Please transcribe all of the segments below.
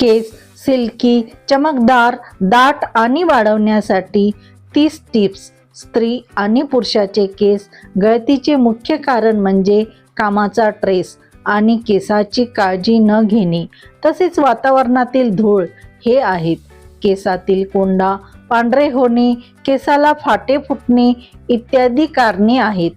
केस silkie चमकदार दाट आणि वाढवण्यासाठी तीस टिप्स. स्त्री आणि पुरुषाचे केस गळतीचे मुख्य कारण म्हणजे कामाचा ट्रेस आणि केसाची काळजी न घेणे. तसेच वातावरणातील धूळ हे आहेत. केसातील कोंडा पांढरे होणे केसाला फाटे फुटणे इत्यादी कारणे आहेत.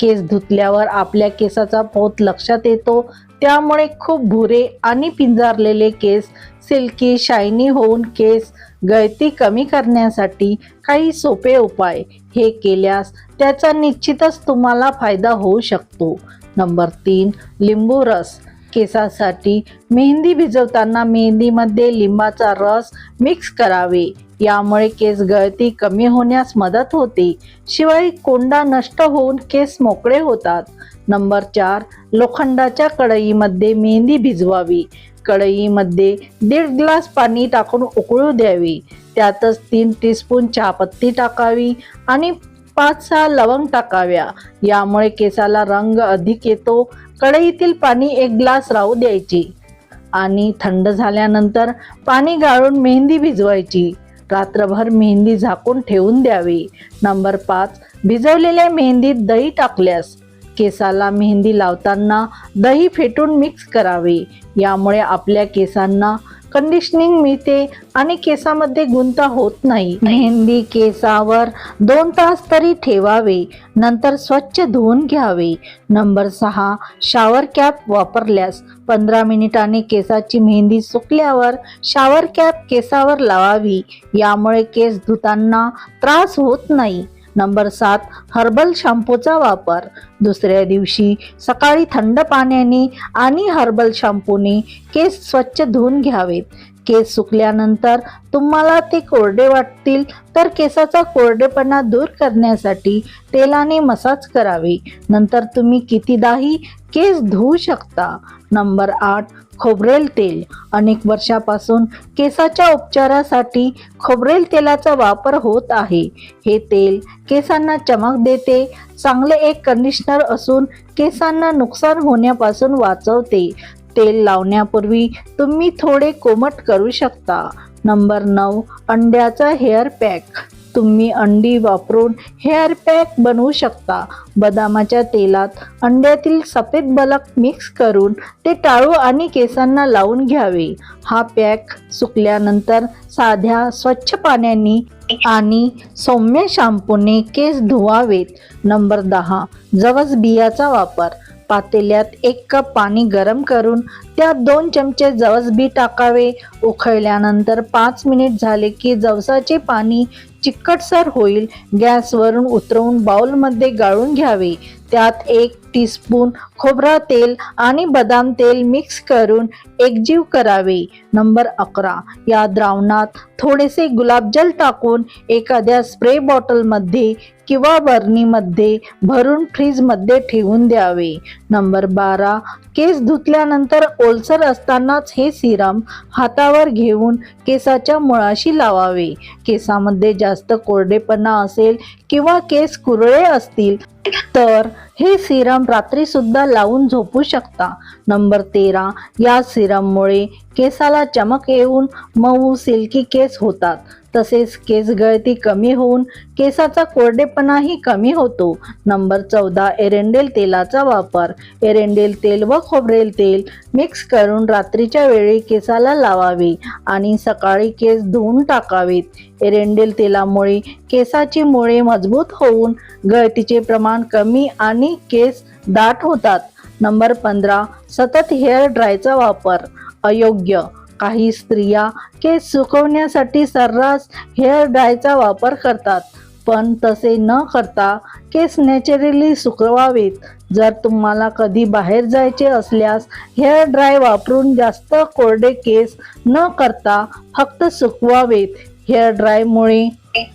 केस धुतल्यावर आपल्या केसाचा पोत लक्षात येतो. त्यामुळे खूप भुरे आणि पिंजारलेले केस सिल्की शायनी होऊन केस गळती कमी करण्यासाठी काही सोपे उपाय हे केल्यास त्याचा निश्चितच तुम्हाला फायदा होऊ शकतो. नंबर तीन लिंबू रस. केसासाठी मेहंदी भिजवताना मेहंदीमध्ये लिंबाचा रस मिक्स करावे. यामुळे केस गळती कमी होण्यास मदत होते. शिवाय कोंडा नष्ट होऊन केस मोकळे होतात. नंबर चार लोखंडाच्या कढईमध्ये मेहंदी भिजवावी. कढईमध्ये दीड ग्लास पाणी टाकून उकळू द्यावी. त्यातच तीन टीस्पून चहापत्ती टाकावी आणि पाच सहा लवंग टाकाव्या. यामुळे केसाला रंग अधिक येतो कढईतील पाणी एक ग्लास राहू द्यायची आणि थंड झाल्यानंतर पाणी गाळून मेहंदी भिजवायची. रात्रभर मेहंदी झाकून ठेवून द्यावी. नंबर पाच भिजवलेल्या मेहंदीत दही टाकल्यास. केसाला मेहंदी लावताना दही फेटून मिक्स करावे. यामुळे आपल्या केसांना कंडिशनिंग मिळते आणि केसामध्ये गुंता होत नाही. मेहंदी केसावर दोन तास तरी ठेवावे नंतर स्वच्छ धुवून घ्यावे. नंबर सहा शॉवर कॅप वापरल्यास पंधरा मिनिटांनी केसाची मेहंदी सुकल्यावर शॉवर कॅप केसावर लावावी. यामुळे केस धुताना त्रास होत नाही. नंबर सात हर्बल शॅम्पूचा वापर. दुसऱ्या दिवशी सकाळी थंड पाण्याने आणि हर्बल शॅम्पूने केस स्वच्छ धुवून घ्यावेत. केस सुकल्यानंतर तुम्हाला ते कोरडे वाटतील तर केसाचा कोरडेपणा दूर करण्यासाठी तेलाने मसाज करावे. नंतर तुम्ही कितीदाही केस धुवू शकता. नंबर आठ खोबरेल तेल. अनेक वर्षापासून केसाच्या उपचारासाठी खोबरेल तेलाचा वापर होत आहे. हे तेल केसांना चमक देते चांगले एक कंडिशनर असून केसांना नुकसान होण्यापासून वाचवते. तेल लावण्यापूर्वी तुम्ही थोडे कोमट करू शकता. नंबर नऊ अंड्याचा हेअर पॅक तुम्ही अंडी वापरून हेअर पॅक बनवू शकता. बदामाच्या तेलात अंड्यातील सफेद बलक मिक्स करून ते टाळू आणि केसांना लावून घ्यावे. हा पॅक सुकल्यानंतर साध्या स्वच्छ पाण्याने आणि सौम्य शॅम्पूने केस धुवावेत. नंबर दहा जवस बियाचा वापर. पातेल्यात एक कप पाणी गरम करून त्यात दोन चमचे जवस बी टाकावे. उकळल्यानंतर पाच मिनिट झाले की जवसाचे पाणी चिकटसर होईल. गॅसवरून उतरवून बाउलमध्ये गाळून घ्यावे. त्यात एक टीस्पून खोबरा तेल आणि बदाम तेल मिक्स करून एकजीव करावे. नंबर अकरा. या द्रावणात थोडेसे गुलाबजल टाकून एखाद्या स्प्रे बॉटलमध्ये किंवा बर्नीमध्ये भरून फ्रीजमध्ये ठेवून द्यावे. नंबर बारा. केस धुतल्यानंतर ओलसर असतानाच हे सिरम हातावर घेऊन केसाच्या मुळाशी लावावे. केसामध्ये जास्त कोरडेपणा असेल किंवा केस कुरळे असतील तर हे सिरम रात्री सुद्धा लावून झोपू शकता. नंबर तेरा या सिरममुळे केसाला चमक येऊन मऊ सिल्की केस होतात. तसेच केस गळती कमी होऊन केसाचा कोरडेपणाही कमी होतो. नंबर चौदा एरेंडेल तेलाचा वापर. एरेंडेल तेल व खोबरेल तेल मिक्स करून रात्रीच्या वेळी केसाला लावावे आणि सकाळी केस धुवून टाकावेत. एरेंडेल तेलामुळे केसाची मुळे मजबूत होऊन गळतीचे प्रमाण कमी आणि केस दाट होतात. नंबर पंधरा सतत हेअर ड्रायचा वापर. अयोग्य. काही स्त्रिया केस सुकवण्यासाठी सर्रास हेअर ड्रायचा वापर करतात. पण तसे न करता केस नॅचरली सुकवावेत. जर तुम्हाला कधी बाहेर जायचे असल्यास हेअर ड्राय वापरून जास्त कोरडे केस न करता फक्त सुकवावेत. हेअर ड्रायमुळे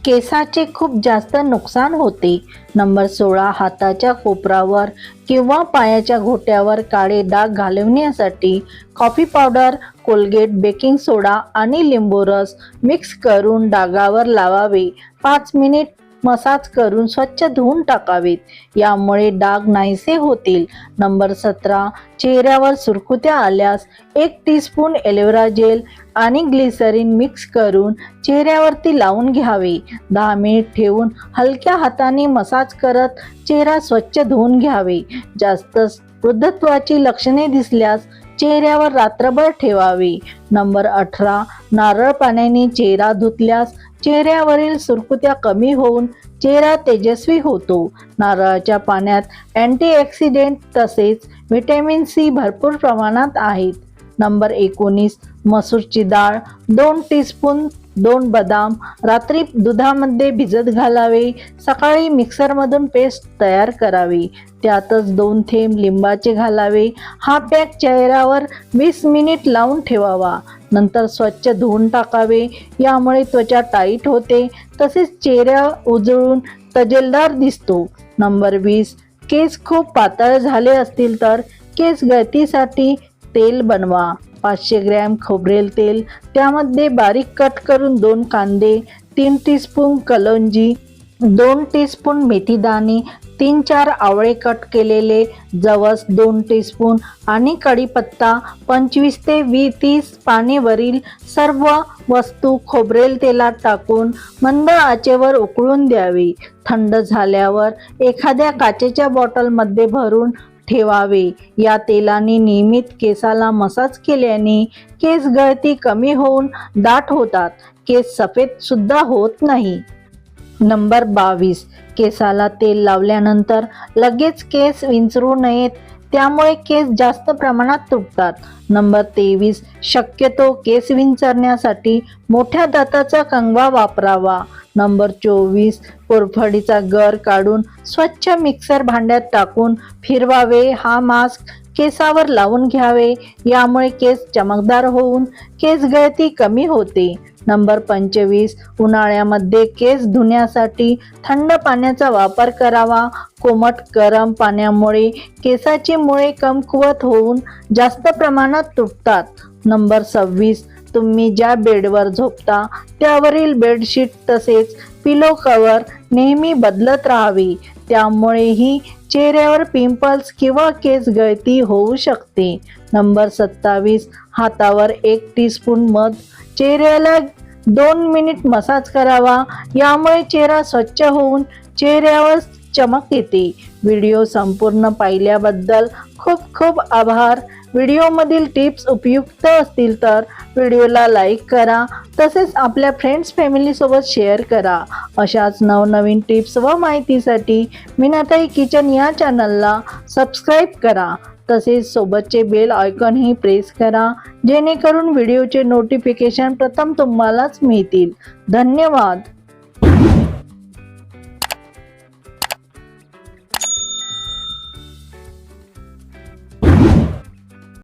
केसाचे खूप जास्त नुकसान होते. नंबर सोळा हाताच्या कोपरावर किंवा पायाच्या घोट्यावर काळे डाग घालवण्यासाठी coffee powder Colgate baking soda आणि लिंबू रस मिक्स करून डागावर लावावे. पाच मिनिट मसाज करून स्वच्छ धुवून टाकावेत. यामुळे डाग नाहीसे होतील. नंबर सतरा चेहऱ्यावर सुरकुत्या आल्यास एक टीस्पून एलोवेरा जेल आणि ग्लिसरीन मिक्स करून चेहऱ्यावरती लावून घ्यावे. दहा मिनिट ठेवून हलक्या हाताने मसाज करत चेहरा स्वच्छ धुवून घ्यावे. जास्त वृद्धत्वाची लक्षणे दिसल्यास चेहऱ्यावर रात्रभर ठेवावे. नंबर अठरा नारळ पाण्याने चेहरा धुतल्यास चेहऱ्यावरील सुरकुत्या कमी होऊन चेहरा तेजस्वी होतो. नारळाच्या पाण्यात अँटीऑक्सिडेंट तसेच व्हिटॅमिन सी भरपूर प्रमाणात आहेत. नंबर एकोणीस मसूरची डाळ दोन टीस्पून दोन बदाम रात्री दुधामध्ये भिजत घालावे सकाळी मिक्सरमधून पेस्ट तयार करावी. त्यातच दोन थेंब लिंबाचे घालावे. हा पॅक चेहऱ्यावर वीस मिनिट लावून ठेवावा. नंतर स्वच्छ धुवून टाकावे. यामुळे त्वचा टाईट होते. तसेच चेहरा उजळून तजेलदार दिसतो. नंबर वीस केस खूप पातळ झाले असतील तर केस गळतीसाठी तेल बनवा. पाचशे ग्रॅम खोबरेल तेल त्यामध्ये बारीक कट करून दोन कांदे तीन टीस्पून कलंजी दोन टीस्पून मेथीदाणे तीन चार आवळे कट केलेले जवस दोन टीस्पून आणि कढीपत्ता पंचवीस ते वी तीस पानेवरील सर्व वस्तू खोबरेल तेलात टाकून मंद आचेवर उकळून द्यावी. थंड झाल्यावर एखाद्या काचेच्या बॉटलमध्ये भरून ठेवावे. या तेलाने नियमित केसाला मसाज केल्याने केस गळती कमी होऊन दाट होतात. केस सफेद सुद्धा होत नाही. नंबर बावीस. केसाला तेल लावल्यानंतर लगेच केस विंचरू नयेत. त्यामुळे केस जास्त प्रमाणात तुटतात. नंबर तेवीस. शक्यतो केस विंचरण्यासाठी मोठ्या दाताचा कंगवा वापरावा. नंबर चोवीस कोरफडीचा गर काढून स्वच्छ मिक्सर भांड्यात टाकून फिरवावे. हा मास्क केसावर लावून घ्यावे. यामुळे केस चमकदार होऊन केस गळती कमी होते. नंबर पंचवीस उन्हाळ्यामध्ये केस धुण्यासाठी थंड पाण्याचा वापर करावा. कोमट गरम पाण्यामुळे केसाची मुळे कमकुवत होऊन जास्त प्रमाणात तुटतात. नंबर सव्वीस तुम्ही ज्या बेडवर झोपता त्यावरील बेडशीट तसेच पिलो कवर नेहमी बदलत राहावी. त्यामुळेही चेहऱ्यावर पिंपल्स किंवा केस गळती होऊ शकते. नंबर सत्तावीस हातावर एक टीस्पून मध. चेहऱ्याला दोन मिनिट मसाज करावा. यामुळे चेहरा स्वच्छ होऊन चेहऱ्यावर चमक येते. व्हिडिओ संपूर्ण पाहिल्याबद्दल खूप खूप आभार. व्हिडिओमधील टिप्स उपयुक्त असतील तर व्हिडिओला लाईक करा तसेच आपल्या फ्रेंड्स फॅमिलीसोबत शेअर करा. अशाच नवनवीन टिप्स व माहितीसाठी मीनाताई किचन या चॅनलला सबस्क्राईब करा. तसेच सोबतचे बेल आयकॉनही प्रेस करा जेणेकरून व्हिडिओचे नोटिफिकेशन प्रथम तुम्हालाच मिळतील. धन्यवाद!